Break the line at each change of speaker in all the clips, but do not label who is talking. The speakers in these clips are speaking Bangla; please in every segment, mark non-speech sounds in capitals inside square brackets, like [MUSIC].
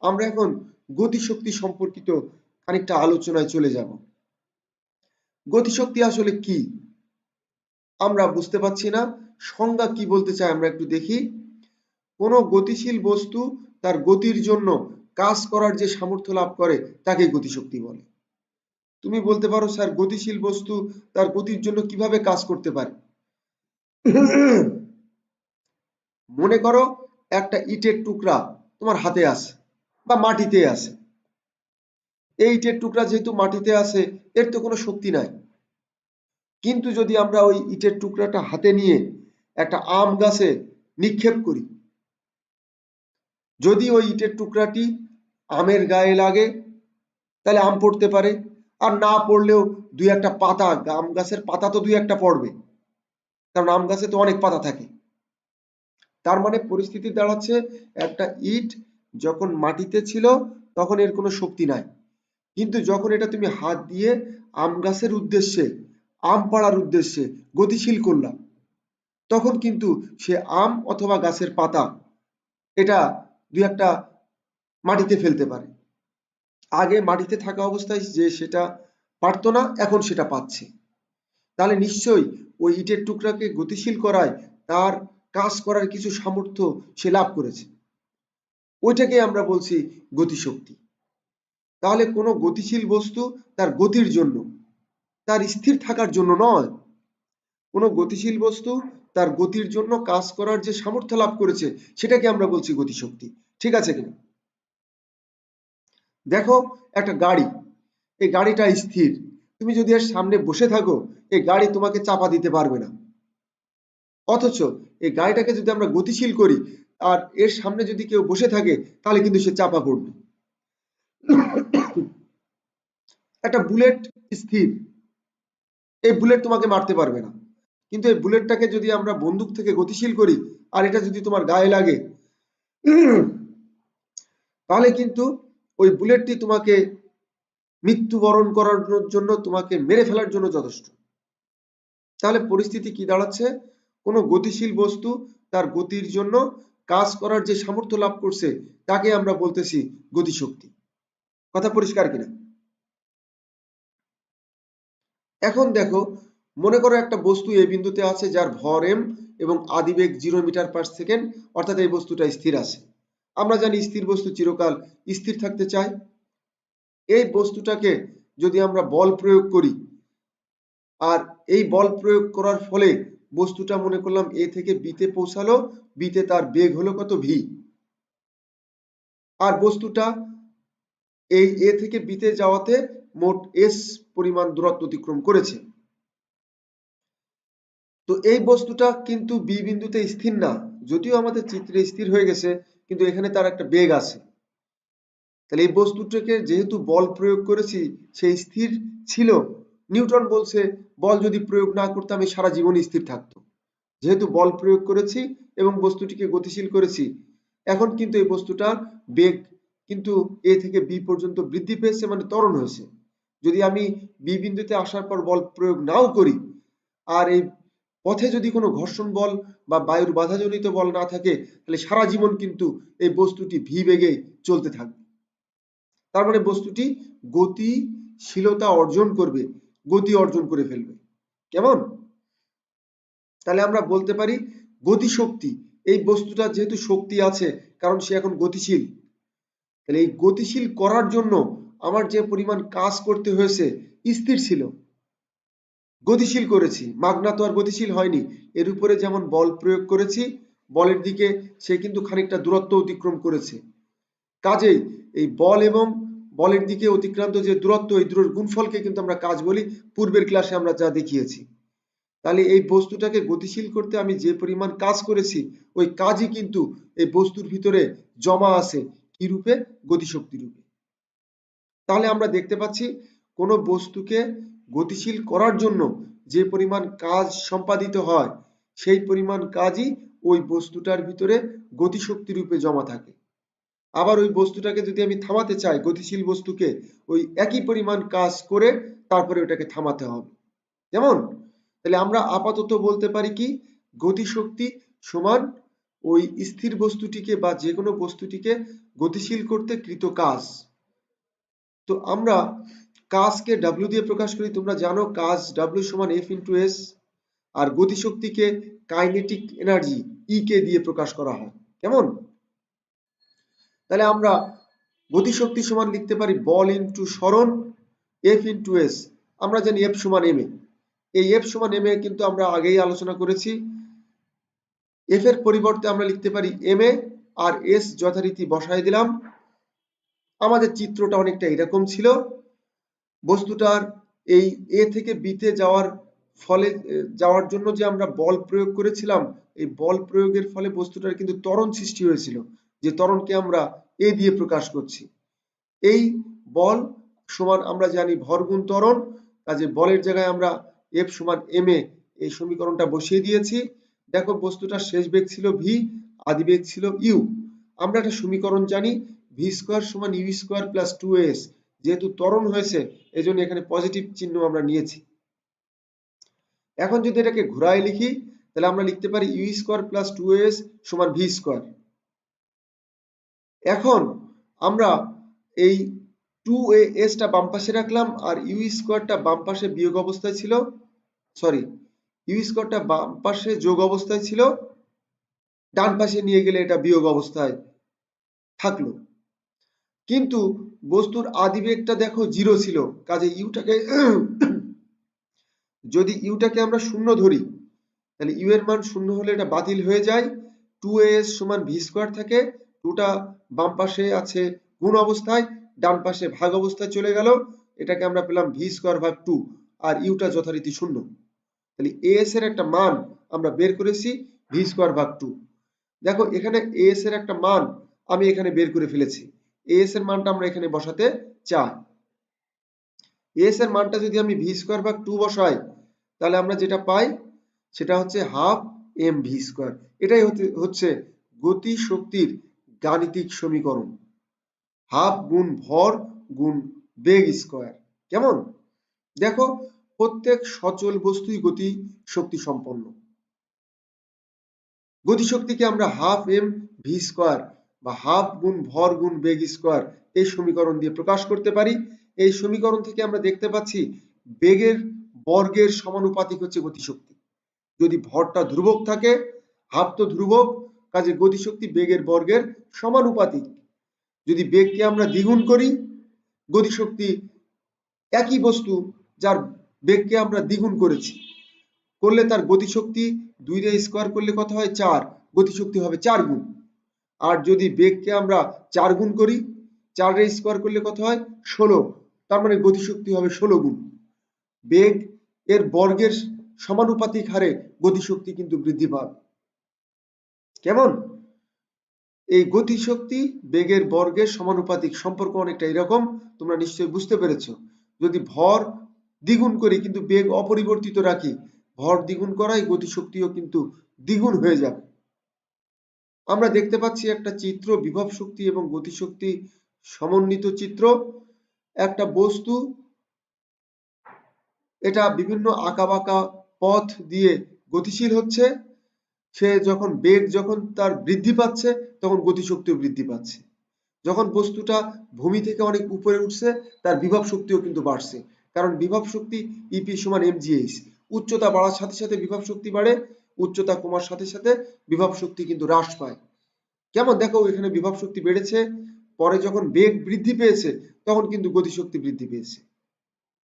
আমরা এখন গতিশক্তি সম্পর্কিত খানিকটা আলোচনায় চলে যাব। গতিশক্তি আসলে কি? আমরা বুঝতে পারছি না। সংজ্ঞা কি বলতে চাই আমরা একটু দেখি। কোনো গতিশীল বস্তু তার গতির জন্য কাজ করার যে সামর্থ্য লাভ করে, তাকে গতিশক্তি বলে। তুমি বলতে পারো, স্যার, গতিশীল বস্তু তার গতির জন্য কীভাবে কাজ করতে পারে? মনে করো একটা ইটের টুকরা তোমার হাতে আছে। বা মাটিতে আছে। এই ইটের টুকরা যেহেতু মাটিতে আছে, এর তো কোনো শক্তি নাই। কিন্তু যদি আমরা ওই ইটের টুকরাটা হাতে নিয়ে একটা আম গাছে নিক্ষেপ করি, যদি ওই ইটের টুকরাটি আমের গায়ে লাগে, তাহলে আম পড়তে পারে। আর না পড়লেও দুই একটা পাতা, আম গাছের পাতা তো দুই একটা পড়বে। কারণ আম গাছে তো অনেক পাতা থাকে। তার মানে পরিস্থিতি দাঁড়াচ্ছে একটা ইট যখন মাটিতে ছিল, তখন এর কোনো শক্তি নাই। কিন্তু যখন এটা তুমি হাত দিয়ে আম গাছের উদ্দেশ্যে, আম পাড়ার উদ্দেশ্যে গতিশীল করলাম তখন কিন্তু সে আম অথবা গাছের পাতা, এটা দুই একটা মাটিতে ফেলতে পারে। আগে মাটিতে থাকা অবস্থায় যে সেটা পারতো না, এখন সেটা পাচ্ছে। তাহলে নিশ্চয়ই ওই ইটের টুকরাকে গতিশীল করায় তার কাজ করার কিছু সামর্থ্য সে লাভ করেছে। ওইটাকে আমরা বলছি গতিশক্তি। তাহলে কোনো গতিশীল বস্তু তার গতির জন্য, তার স্থির থাকার জন্য নয়। কোনো গতিশীল বস্তু তার গতির জন্য কাজ করার যে সামর্থ্য লাভ করেছে, সেটাকে আমরা বলছি গতিশক্তি। ঠিক আছে কিনা? দেখো, একটা গাড়ি, এই গাড়িটা স্থির। তুমি যদি এর সামনে বসে থাকো, এই গাড়ি তোমাকে চাপা দিতে পারবে না। অথচ এই গাড়িটাকে যদি আমরা গতিশীল করি আর এর সামনে যদি কেউ বসে থাকে, তাহলে কিন্তু সে চাপা পড়বে। একটা বুলেট স্থির। এই বুলেট তোমাকে মারতে পারবে না। কিন্তু এই বুলেটটাকে যদি আমরা বন্দুক থেকে গতিশীল করি, আর এটা যদি তোমার গায়ে লাগে, তাহলে কিন্তু ওই বুলেটটি তোমাকে মৃত্যুবরণ করার জন্য তোমাকে মেরে ফেলার জন্য যথেষ্ট। তাহলে পরিস্থিতি কি দাঁড়াচ্ছে? কোনো গতিশীল বস্তু তার গতির জন্য কাজ করার যে সামর্থ্য লাভ করছে, তাকে আমরা বলতেছি গতিশক্তি। কথা পরিষ্কার কিনা? এখন দেখো, মনে করো একটা বস্তু এই বিন্দুতে আছে যার ভর এম এবং আদিবেগ জিরো মিটার পার সেকেন্ড অর্থাৎ এই বস্তুটা স্থির আছে। আমরা জানি স্থির বস্তু চিরকাল স্থির থাকতে চায়। এই বস্তুটাকে যদি আমরা বল প্রয়োগ করি, আর এই বল প্রয়োগ করার ফলে বস্তুটা মনে করলাম এ থেকে বিতে পৌঁছালো বিতে তার বেগ হলো কত ভি আর বস্তুটা এই এ থেকে বিতে যাওয়াতে মোট এস পরিমাণ দূরত্ব অতিক্রম করেছে। তো এই বস্তুটা কিন্তু বি বিন্দুতে স্থির না, যদিও আমাদের চিত্রে স্থির হয়ে গেছে, কিন্তু এখানে তার একটা বেগ আছে। তাহলে এই বস্তুটাকে যেহেতু বল প্রয়োগ করেছি, সেই স্থির ছিল নিউটন বলছে, বল যদি প্রয়োগ না করতাম এই সারা জীবন স্থির থাকতো। যেহেতু বল প্রয়োগ করেছি এবং বস্তুটিকে গতিশীল করেছি, এখন কিন্তু এই বস্তুটার বেগ, কিন্তু এ থেকে বি পর্যন্ত বৃদ্ধি পেয়েছে মানে ত্বরণ হয়েছে। যদি আমি বি বিন্দুতে আসার পর বল প্রয়োগ নাও করি, আর এই পথে যদি কোনো ঘর্ষণ বল বা বায়ুর বাধাজনিত বল না থাকে, তাহলে সারা জীবন কিন্তু এই বস্তুটি ভি বেগে চলতে থাকবে। তার মানে বস্তুটি গতিশীলতা অর্জন করবে। গতি অর্জন করে ফেলবে। কেমন? তাহলে আমরা বলতে পারি গতিশক্তি। এই বস্তুটা যেহেতু শক্তি আছে, কারণ সে এখন গতিশীল। তাহলে এই গতিশীল করার জন্য আমার যে পরিমাণ কাজ করতে হয়েছে, স্থির ছিল। গতিশীল করেছি। মাগনা তো আর গতিশীল হয়নি। এর উপরে যেমন বল প্রয়োগ করেছি, বলের দিকে সে কিন্তু খানিকটা দূরত্ব অতিক্রম করেছে। কাজেই এই বল এবং বলের দিকে অতিক্রান্ত যে দূরত্ব, এই দূরের গুণফলকে কিন্তু আমরা কাজ বলি। পূর্বের ক্লাসে আমরা যা দেখিয়েছি। তাহলে এই বস্তুটাকে গতিশীল করতে আমি যে পরিমাণ কাজ করেছি, ওই কাজই কিন্তু এই বস্তুর ভিতরে জমা আছে কি রূপে? গতিশক্তি রূপে। তাহলে আমরা দেখতে পাচ্ছি, কোনো বস্তুকে গতিশীল করার জন্য যে পরিমাণ কাজ সম্পাদিত হয়, সেই পরিমাণ কাজই ওই বস্তুটার ভিতরে গতিশক্তি রূপে জমা থাকে। আবার ওই বস্তুটাকে যদি আমি থামাতে চাই, গতিশীল বস্তুকে, ওই একই পরিমাণ কাজ করে তারপরে ওটাকে থামাতে হবে। যেমন, তাহলে আমরা আপাতত বলতে পারি কি, গতিশক্তি সমান ওই স্থির বস্তুটিকে বা যে কোনো বস্তুটিকে গতিশীল করতে কৃত কাজ। তো আমরা কাজকে ডাব্লিউ দিয়ে প্রকাশ করি, তোমরা জানো কাজ ডাব্লিউ সমান এফ ইন্টু এস আর গতিশক্তিকে কাইনেটিক এনার্জি ই কে দিয়ে প্রকাশ করা হয়। কেমন? তাহলে আমরা গতিশক্তি সমান লিখতে পারি বল ইন্টু সরণ এফ ইন্টু এস আমরা জানি এফ সমান এম এই এফ সমান এম কিন্তু আমরা আগেই আলোচনা করেছি। এফ এর পরিবর্তে আমরা লিখতে পারি এম আর এস যথারীতি বসায় দিলাম। আমাদের চিত্রটা অনেকটা এরকম ছিল। বস্তুটার এই এ থেকে বিতে যাওয়ার ফলে, যাওয়ার জন্য যে আমরা বল প্রয়োগ করেছিলাম, এই বল প্রয়োগের ফলে বস্তুটার কিন্তু ত্বরণ সৃষ্টি হয়েছিল। যে ত্বরণকে আমরা এ দিয়ে প্রকাশ করছি। এই বল সমান আমরা জানি ভর গুণ ত্বরণ, কাজে বলের জায়গায় আমরা এফ সমান এম এ এই সমীকরণটা বসিয়ে দিয়েছি। দেখো বস্তুটার শেষ বেগ ছিল ভি আদি বেগ ছিল ইউ আমরা একটা সমীকরণ জানি ভি স্কোয়ার সমান U square plus two S যেহেতু ত্বরণ হয়েছে, এজন্য এখানে পজিটিভ চিহ্ন আমরা নিয়েছি। এখন যদি এটাকে ঘুরায় লিখি, তাহলে আমরা লিখতে পারি U square plus two S সমান ভি স্কোয়ার এখন আমরা এই টু এ এসটা বাম পাশে রাখলাম আর ইউ স্কোয়ারটা বাম পাশে বিয়োগ অবস্থায় ছিল সরি ইউ স্কোয়ারটা বাম পাশে যোগ অবস্থায় ছিল, ডান পাশে নিয়ে গেলে এটা বিয়োগ অবস্থায় থাকল। কিন্তু বস্তুর আদিবেগটা দেখো জিরো ছিল, কাজে ইউটাকে [COUGHS] যদি ইউটাকে আমরা শূন্য ধরি, তাহলে ইউ এর মান শূন্য হলে এটা বাতিল হয়ে যায় টু এস সমান ভি স্কোয়ার থাকে টুটা বাম পাশে আছে গুণ অবস্থায়? ডান পাশে ভাগ অবস্থায় চলে গেল। এটাকে আমরা পেলাম ভি স্কোয়ার ভাগ টু আর ইউটা যথারীতি শূন্য। তাহলে এস এর একটা মান আমরা বের করেছি ভি স্কোয়ার ভাগ টু দেখো, এখানে এস এর একটা মান আমি এখানে বের করে ফেলেছি। এস এর মানটা আমরা এখানে বসাতে চাই। এস এর মানটা যদি আমি ভি স্কোয়ার ভাগ টু বসাই, তাহলে আমরা যেটা পাই, সেটা হচ্ছে হাফ এম ভি স্কোয়ার এটাই হচ্ছে গতি শক্তির গাণিতিক সমীকরণ। হাফ গুণ ভর গুণ বেগ স্কোয়ার। কেমন? দেখো, প্রত্যেক সচল বস্তুই গতি শক্তি সম্পন্ন। গতিশক্তিকে আমরা হাফ এম ভি স্কোয়ার বা হাফ গুণ ভর গুণ বেগ স্কোয়ার এই সমীকরণ দিয়ে প্রকাশ করতে পারি। এই সমীকরণ থেকে আমরা দেখতে পাচ্ছি বেগের বর্গের সমানুপাতিক হচ্ছে গতিশক্তি যদি ভরটা ধ্রুবক থাকে, হাফ তো ধ্রুবক কাজে গতিশক্তি বেগের বর্গের সমানুপাতিক যদি বেগকে আমরা দ্বিগুণ করি, গতিশক্তি একই বস্তু যার বেগকে আমরা দ্বিগুণ করেছি। করলে তার গতিশক্তি দুই রে স্কোয়ার করলে কত হয়? চার। গতিশক্তি হবে চার গুণ। আর যদি বেগকে আমরা চার গুণ করি, চার রে স্কোয়ার করলে কত হয়? ষোলো। তার মানে গতিশক্তি হবে ষোলো গুণ। বেগ এর বর্গের সমানুপাতিক হারে গতিশক্তি কিন্তু বৃদ্ধি পাবে। কেমন? এই গতিশক্তি বেগের বর্গের সমানুপাতিক সম্পর্ক অনেকটা এরকম, তোমরা নিশ্চয়ই বুঝতে পেরেছ। যদি ভর দ্বিগুণ করি কিন্তু বেগ অপরিবর্তিত রাখি, ভর দ্বিগুণ করাই গতিশক্তিও কিন্তু দ্বিগুণ হয়ে যাবে। আমরা দেখতে পাচ্ছি একটা চিত্র, বিভব শক্তি এবং গতিশক্তি সমন্বিত চিত্র। একটা বস্তু এটা বিভিন্ন আঁকাবাঁকা পথ দিয়ে গতিশীল হচ্ছে। সে যখন বেগ যখন তার বৃদ্ধি পাচ্ছে, তখন গতিশক্তিও বৃদ্ধি পাচ্ছে। যখন বস্তুটা ভূমি থেকে অনেক উপরে উঠছে, তার বিভব শক্তিও কিন্তু বাড়ছে। কারণ বিভব শক্তি ইপি সমান এমজিএইচ উচ্চতা বাড়ার সাথে সাথে বিভব শক্তি বাড়ে, উচ্চতা কমার সাথে সাথে বিভব শক্তি কিন্তু হ্রাস পায়। কেমন? দেখো, এখানে বিভব শক্তি বেড়েছে। পরে যখন বেগ বৃদ্ধি পেয়েছে, তখন কিন্তু গতিশক্তি বৃদ্ধি পেয়েছে।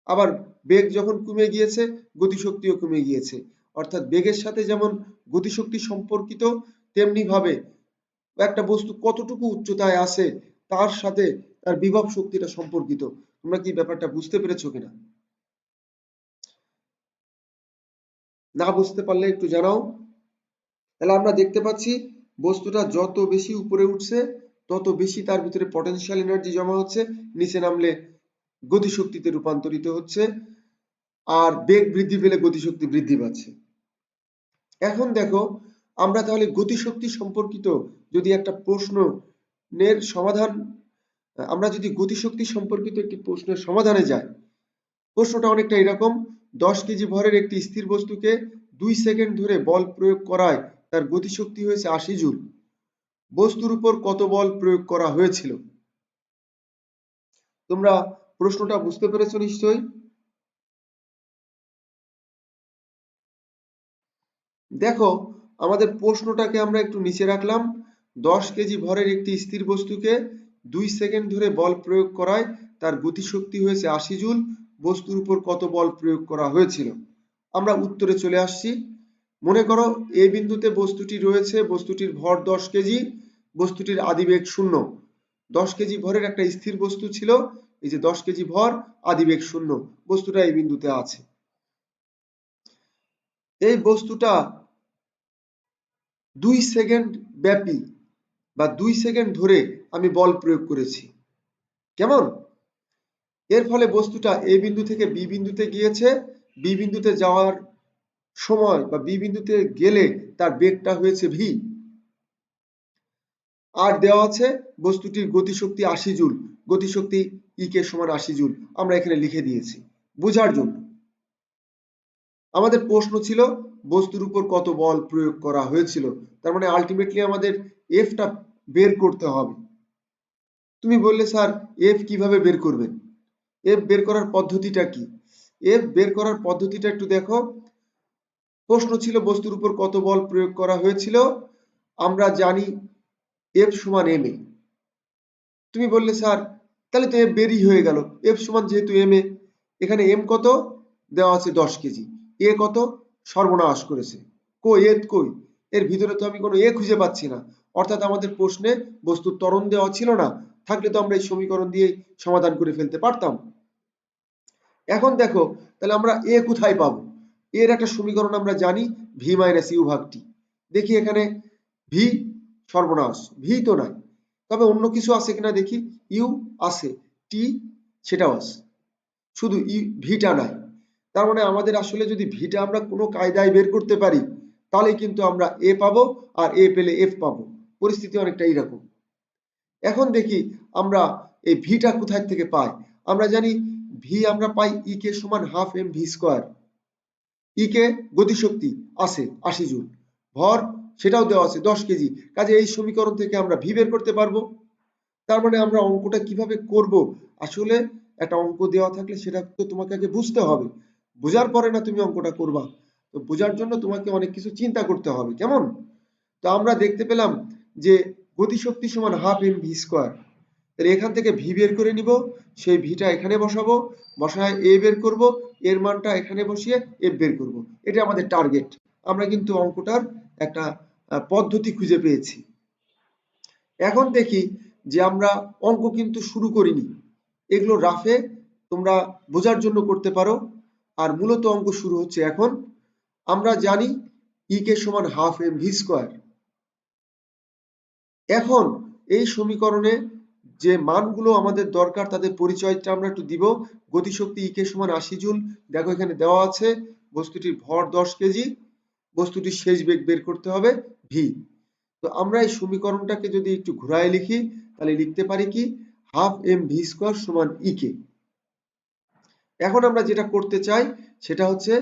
আবার বেগ যখন কমে গিয়েছে, গতিশক্তিও কমে গিয়েছে। অর্থাৎ বেগের সাথে যেমন গতিশক্তি সম্পর্কিত তেমনি ভাবে একটা বস্তু কতটুকু উচ্চতায় আছে, তার সাথে তার বিভব শক্তিটা সম্পর্কিত। তোমরা কি ব্যাপারটা বুঝতে পেরেছ কিনা? না বুঝতে পারলে একটু জানাও। তাহলে আমরা দেখতে পাচ্ছি, বস্তুটা যত বেশি উপরে উঠছে, তত বেশি তার ভিতরে পটেনশিয়াল এনার্জি জমা হচ্ছে, নিচে নামলে গতিশক্তিতে রূপান্তরিত হচ্ছে, আর বেগ বৃদ্ধি পেলে গতিশক্তি বৃদ্ধি পাচ্ছে। এখন দেখো, আমরা তাহলে গতিশক্তি সম্পর্কিত যদি একটা প্রশ্নের সমাধান, আমরা যদি গতিশক্তি সম্পর্কিত একটি প্রশ্নের সমাধানে যাই, প্রশ্নটা অনেকটা এরকম, দশ কেজি ভরের একটি স্থির বস্তুকে দুই সেকেন্ড ধরে বল প্রয়োগ করায় তার গতিশক্তি হয়েছে আশি জুল। বস্তুর উপর কত বল প্রয়োগ করা হয়েছিল? তোমরা প্রশ্নটা বুঝতে পেরেছ নিশ্চয়ই? দেখো, আমাদের প্রশ্নটাকে আমরা একটু নিচে রাখলাম। দশ কেজি ভরের একটি স্থির বস্তুকে দুই সেকেন্ড ধরে বল প্রয়োগ করায় তার গতিশক্তি হয়েছে আশি জুল। বস্তুর উপর কত বল প্রয়োগ করা হয়েছিল? আমরা উত্তরে চলে আসছি। মনে করো, এ বিন্দুতে বস্তুটি রয়েছে, বস্তুটির ভর দশ কেজি, বস্তুটির আদিবেগ শূন্য। দশ কেজি ভরের একটা স্থির বস্তু ছিল, এই যে দশ কেজি ভর, আদিবেগ শূন্য। বস্তুটা এই বিন্দুতে আছে। এই বস্তুটা দুই সেকেন্ড ব্যাপী বা দুই সেকেন্ড ধরে আমি বল প্রয়োগ করেছি। কেমন? এর ফলে বস্তুটা এ বিন্দু থেকে বি বিন্দুতে গিয়েছে, বি বিন্দুতে যাওয়ার সময় বা বি বিন্দুতে গেলে তার বেগটা হয়েছে ভি। আর দেওয়া আছে বস্তুটির গতিশক্তি আশি জুল, গতিশক্তি ই কে সমান আশি জুল। আমরা এখানে লিখে দিয়েছি। বোঝার জন্য। আমাদের প্রশ্ন ছিল, বস্তুর উপর কত বল প্রয়োগ করা হয়েছিল? তার মানে আলটিমেটলি আমাদের এফটা বের করতে হবে। তুমি বললে, স্যার এফ কীভাবে বের করবেন এফ বের করার পদ্ধতিটা কি? এফ বের করার পদ্ধতিটা একটু দেখো। প্রশ্ন ছিল, বস্তুর উপর কত বল প্রয়োগ করা হয়েছিল? আমরা জানি এফ সমান এম এ তুমি বললে, স্যার, তাহলে তো এফ বেরই হয়ে গেল। এফ সমান যেহেতু এম এ এখানে এম কত? দেওয়া আছে দশ কেজি। এ কত? সর্বনাশ করেছে। কই, এ কই? এর ভিতরে তো আমি কোনো এ খুঁজে পাচ্ছি না। অর্থাৎ আমাদের প্রশ্নে বস্তুর ত্বরণ দেওয়া ছিল না। থাকলে তো আমরা এই সমীকরণ দিয়ে সমাধান করে ফেলতে পারতাম। এখন দেখো, তাহলে আমরা এ কোথায় পাবো? এর একটা সমীকরণ আমরা জানি ভি মাইনাস ইউ ভাগটি দেখি এখানে ভি সর্বনাশ। ভি তো নাই। তবে অন্য কিছু আছে কিনা দেখি? ইউ আছে টি সেটাও আছে। শুধু ই ভিটা নাই। তার মানে আমাদের আসলে যদি ভিটা আমরা কোনো কায়দায় বের করতে পারি, তাহলে কিন্তু আমরা এ পাবো আর এ পেলে এফ পাবো। পরিস্থিতি অনেকটা এইরকম এখন দেখি আমরা এই ভিটা কোথায় থেকে পাই। আমরা জানি ভি আমরা পাই ই কে সমান half M V square E K গতিশক্তি আছে আশি জুল। ভর সেটাও দেওয়া আছে দশ কেজি। কাজে এই সমীকরণ থেকে আমরা ভি বের করতে পারব। তার মানে আমরা অঙ্কটা কীভাবে করব? আসলে একটা অঙ্ক দেওয়া থাকলে সেটা তো তোমাকে আগে বুঝতে হবে। বোঝার পরে না তুমি অঙ্কটা করবা। তো বোঝার জন্য তোমাকে অনেক কিছু চিন্তা করতে হবে, কেমন? তো আমরা দেখতে পেলাম যে গতিশক্তি সমান হাফ এম ভি স্কোয়ার। তাহলে এখান থেকে ভি বের করে নিব, সেই ভিটা এখানে বসাবো, বসায় এ বের করব, এর মানটা এখানে বসিয়ে এফ বের করব। এটা আমাদের টার্গেট। আমরা কিন্তু অঙ্কটার একটা পদ্ধতি খুঁজে পেয়েছি। এখন দেখি যে আমরা অঙ্ক কিন্তু শুরু করিনি। এগুলো রাফে তোমরা বোঝার জন্য করতে পারো। আর মূলত অঙ্ক শুরু হচ্ছে এখন। আমরা জানি ই কে সমান হাফ এম ভি স্কোয়ার এখন এই সমীকরণে যে মানগুলো আমাদের দরকার, তাদের পরিচয়টা আমরা একটু দিব। গতিশক্তি ই কে সমান আশি জুল। দেখো এখানে দেওয়া আছে বস্তুটির ভর দশ কেজি। বস্তুটির শেষ বেগ বের করতে হবে ভি তো আমরা এই সমীকরণটাকে যদি একটু ঘুরায় লিখি, তাহলে লিখতে পারি কি? হাফ এম ভি স্কোয়ার সমান ই কে। এখন আমরা যেটা করতে চাই, সেটা হচ্ছে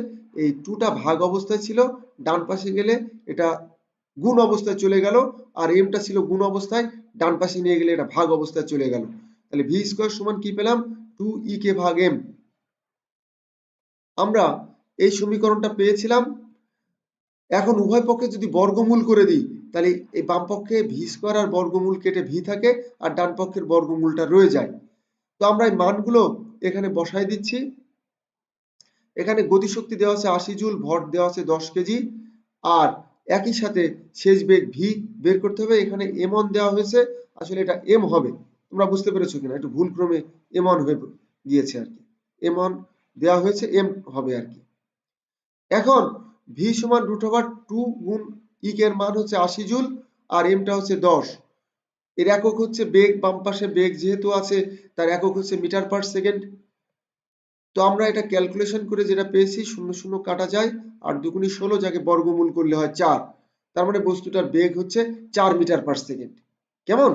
এই টুটা ভাগ অবস্থায় ছিল, ডান পাশে গেলে এটা গুণ অবস্থায় চলে গেল, আর এমটা ছিল গুণ অবস্থায়, ডান পাশে নিয়ে গেলে এটা ভাগ অবস্থায় চলে গেল। তাহলে ভি স্কোয়ার সমান কি পেলাম? টু ই কে ভাগ এম আমরা এই সমীকরণটা পেয়েছিলাম। এখন উভয় পক্ষে যদি বর্গমূল করে দিই, তাহলে এই বাম পক্ষে ভি স্কোয়ার আর বর্গমূল কেটে ভি থাকে, আর ডান পক্ষের বর্গমূলটা রয়ে যায়। তো আমরা এই মানগুলো এখানে বসাই দিচ্ছি। এখানে গতিশক্তি দেওয়া আছে আশি জুল, ভর দেওয়া আছে দশ কেজি। আর একই সাথে শেষ বেগ ভি বের করতে হবে। এখানে এম অন দেওয়া হয়েছে। আসলে এটা এম হবে। তোমরা বুঝতে পেরেছ কিনা? একটু ভুল ক্রমে এম অন হয়ে গিয়েছে আর কি। এম অন দেওয়া হয়েছে এম হবে আর কি। এখন ভি সমান রুট ওভার টু গুণ ই এর মান হচ্ছে আশি জুল আর এমটা হচ্ছে দশ। এর একক হচ্ছে বেগ, বাম পাশে বেগ যেহেতু আছে, তার একক হচ্ছে মিটার পার সেকেন্ড। তো আমরা এটা ক্যালকুলেশন করে যেটা পেয়েছি, শূন্য শূন্য কাটা যায়, আর দুগুণি ষোলো যাকে বর্গমূল করলে হয় চার। তার মানে বস্তুটার বেগ হচ্ছে চার মিটার পার সেকেন্ড। কেমন?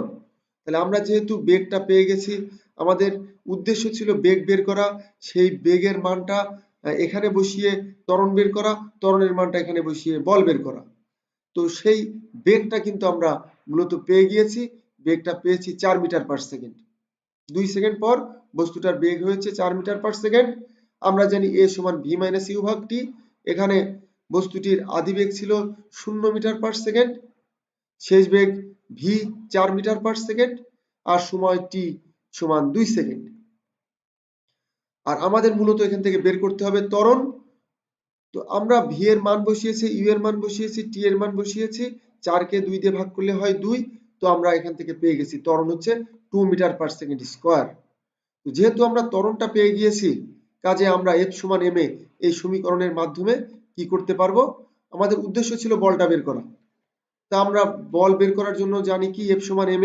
তাহলে আমরা যেহেতু বেগটা পেয়ে গেছি, আমাদের উদ্দেশ্য ছিল বেগ বের করা, সেই বেগের মানটা এখানে বসিয়ে ত্বরণ বের করা, ত্বরণের মানটা এখানে বসিয়ে বল বের করা। তো সেই বেগটা কিন্তু আমরা মূলত পেয়ে গিয়েছি বেগটা পেয়েছি চার মিটার পার সেকেন্ড দুই সেকেন্ড পর বস্তুটার বেগ হয়েছে চার মিটার পার সেকেন্ড আমরা জানি এ সমান ভি মাইনাস ইউ ভাগ টি। এখানে বস্তুটির আদি বেগ ছিল শূন্য মিটার পার সেকেন্ড শেষ বেগ ভি চার মিটার পার সেকেন্ড আর সময় টি সমান দুই সেকেন্ড আর আমাদের মূলত এখান থেকে বের করতে হবে ত্বরণ। তো আমরা ভি এর মান বসিয়েছি ইউ এর মান বসিয়েছি, টি এর মান বসিয়েছি। চারকে দুই দিয়ে ভাগ করলে হয় দুই। তো আমরা এখান থেকে পেয়ে গেছি। ত্বরণ হচ্ছে two metre per second square যেহেতু আমরা ত্বরণটা পেয়ে গিয়েছি, কাজে আমরা এফ সমান এম এই সমীকরণের মাধ্যমে কি করতে পারব? আমাদের উদ্দেশ্য ছিল বলটা বের করা। তা আমরা বল বের করার জন্য জানি কি এফ সমান এম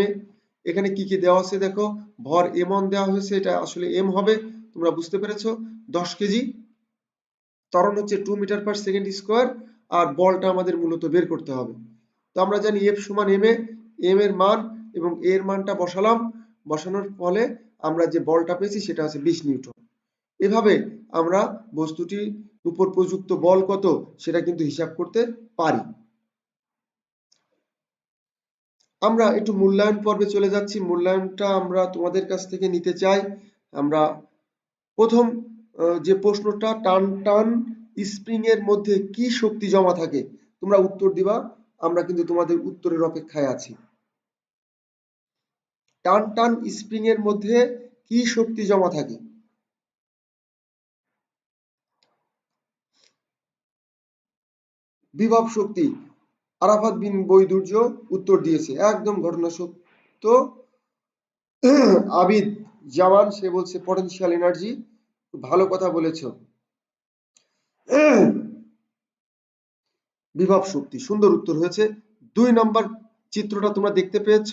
এখানে কি কি দেওয়া আছে দেখো? ভর এম অন দেওয়া হয়েছে, এটা আসলে এম হবে, তোমরা বুঝতে পেরেছ? দশ কেজি। ত্বরণ হচ্ছে two metre per second square আর বলটা আমাদের মূলত বের করতে হবে। তো আমরা জানি এফ সমান এম এম এর মান এবং এ এর মানটা বসালাম। বসানোর ফলে আমরা যে বলটা পেয়েছি সেটা হচ্ছে বিশ নিউটন। এভাবে আমরা বস্তুটির উপর প্রযুক্ত বল কত সেটা কিন্তু হিসাব করতে পারি। আমরা একটু মূল্যায়ন পর্বে চলে যাচ্ছি। মূল্যায়নটা আমরা তোমাদের কাছ থেকে নিতে চাই। আমরা প্রথম যে প্রশ্নটা, টান টান স্প্রিং এর মধ্যে কি শক্তি জমা থাকে? তোমরা উত্তর দিবা। আমরা কিন্তু তোমাদের উত্তরের অপেক্ষায় আছি। টান টান স্প্রিং এর মধ্যে কি শক্তি জমা থাকে? বিভব শক্তি, আরাফাত বিন বৈদুর্য উত্তর দিয়েছে। একদম ঘটনা সত্য। আবিদ জামান, সে বলছে পটেনশিয়াল এনার্জি ভালো কথা বলেছ। বিভব শক্তি। সুন্দর উত্তর হয়েছে। দুই নম্বর চিত্রটা তোমরা দেখতে পেয়েছ।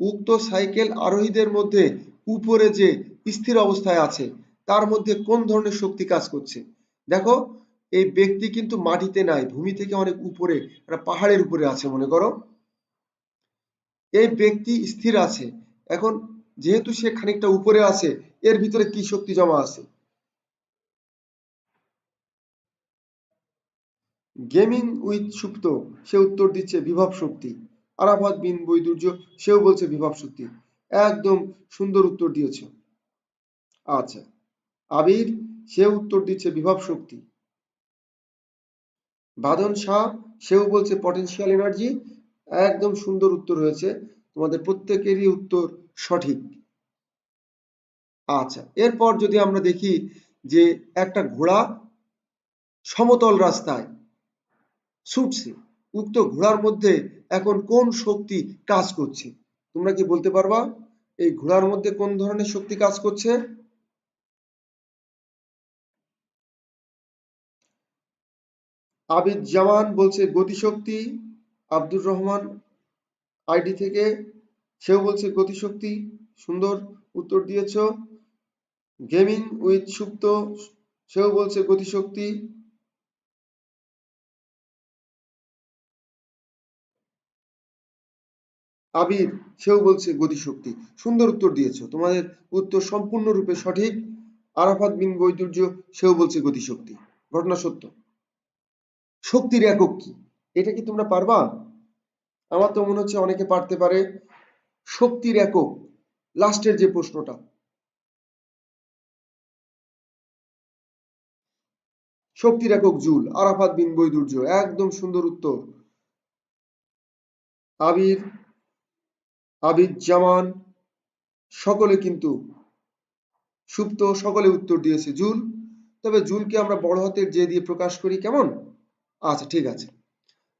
উক্ত সাইকেল আরোহীদের মধ্যে উপরে যে স্থির অবস্থায় আছে, তার মধ্যে কোন ধরনের শক্তি কাজ করছে? দেখো, এই ব্যক্তি কিন্তু মাটিতে নাই, ভূমি থেকে অনেক উপরে পাহাড়ের উপরে আছে, মনে করো। এই ব্যক্তি স্থির আছে। এখন যেহেতু সে খানিকটা উপরে আছে, এর ভিতরে কি শক্তি জমা আছে? গেমিং উইথ সুপ্ত, সে উত্তর দিচ্ছে বিভব শক্তি। আরাফাত বিন বৈদুর্য, সেও বলছে বিভব শক্তি। একদম সুন্দর উত্তর দিয়েছ। আচ্ছা আবির সে উত্তর দিচ্ছে বিভব শক্তি। বাদন শাহ, সেও বলছে পটেনশিয়াল এনার্জি একদম সুন্দর উত্তর হয়েছে। তোমাদের প্রত্যেকেরই উত্তর সঠিক। আচ্ছা এরপর যদি আমরা দেখি যে একটা ঘোড়া সমতল রাস্তায় ছুটছে। উক্ত ঘোড়ার মধ্যে এখন কোন শক্তি কাজ করছে? তোমরা কি বলতে পারবা? এই ঘোড়ার মধ্যে কোন ধরনের শক্তি কাজ করছে? আবিদ জামান বলছে গতিশক্তি। আব্দুর রহমান আইডি থেকে সেও বলছে গতিশক্তি। সুন্দর উত্তর দিয়েছ। গেমিং উইথ সুপ্ত, সেও বলছে গতিশক্তি। আবির, সেও বলছে, গতিশক্তি। সুন্দর উত্তর দিয়েছ। তোমাদের উত্তর সম্পূর্ণরূপে সঠিক। আরাফাত বিন বৈদুর্য, সেও বলছে, গতিশক্তি। ঘটনা সত্য। শক্তির একক কি? এটা কি তোমরা পারবা? আমার তো মনে হচ্ছে অনেকে পারতে পারে। শক্তির একক, লাস্টের যে প্রশ্নটা। শক্তির একক জুল, আরাফাত বিন বৈদুর্য। একদম সুন্দর উত্তর। আবির আবিদ জামান সকলে কিন্তু সুপ্ত, সকলে উত্তর দিয়েছে জুল। তবে জুলকে আমরা বড় হাতের যে দিয়ে প্রকাশ করি, কেমন? আচ্ছা ঠিক আছে।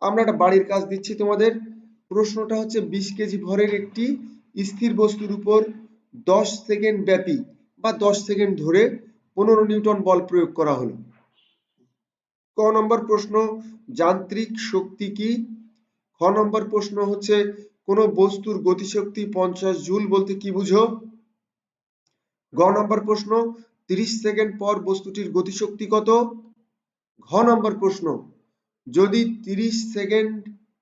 আমরা একটা বাড়ির কাজ দিচ্ছি তোমাদের। প্রশ্নটা হচ্ছে, বিশ কেজি ভরের একটি স্থির বস্তুর উপর দশ সেকেন্ড ব্যাপী বা দশ সেকেন্ড ধরে পনেরো নিউটন বল প্রয়োগ করা হলো। ক নম্বর প্রশ্ন, যান্ত্রিক শক্তি কি? খ নম্বর প্রশ্ন হচ্ছে কোন বস্তুর গতিশক্তি পঞ্চাশ জুল বলতে কি বুঝো? গ নম্বর প্রশ্ন, তিরিশ সেকেন্ড পর বস্তুটির গতিশক্তি কত? ঘ নম্বর প্রশ্ন, যদি 30 সেকেন্ড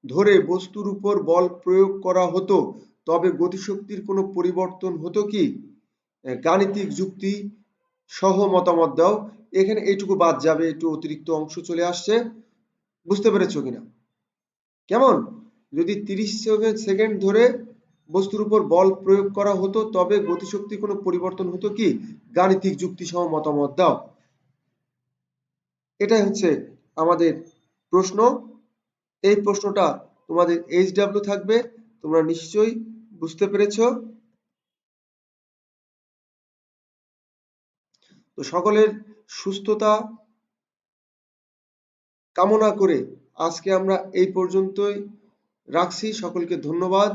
ধরে বস্তুর উপর বল প্রয়োগ করা হতো, তবে গতিশক্তির কোনো পরিবর্তন হতো কি? গাণিতিক যুক্তি সহ মতামত দাও। এখানে এইটুকু বাদ যাবে, একটু অতিরিক্ত অংশ চলে আসছে। বুঝতে পেরেছ কিনা? কেমন? যদি তিরিশ সেকেন্ড ধরে বস্তুর উপর বল প্রয়োগ করা হতো, তবে গতিশক্তি কোনো পরিবর্তন হতো কি? গাণিতিক যুক্তি সহ মতামত দাও। এটাই হচ্ছে আমাদের প্রশ্ন। এই প্রশ্নটা তোমাদের এইচ ডাব্লিউ থাকবে, তোমরা নিশ্চয়ই বুঝতে পেরেছ। তো সকলের সুস্থতা কামনা করে আজকে আমরা এই পর্যন্তই। রাখছি। সকলকে ধন্যবাদ।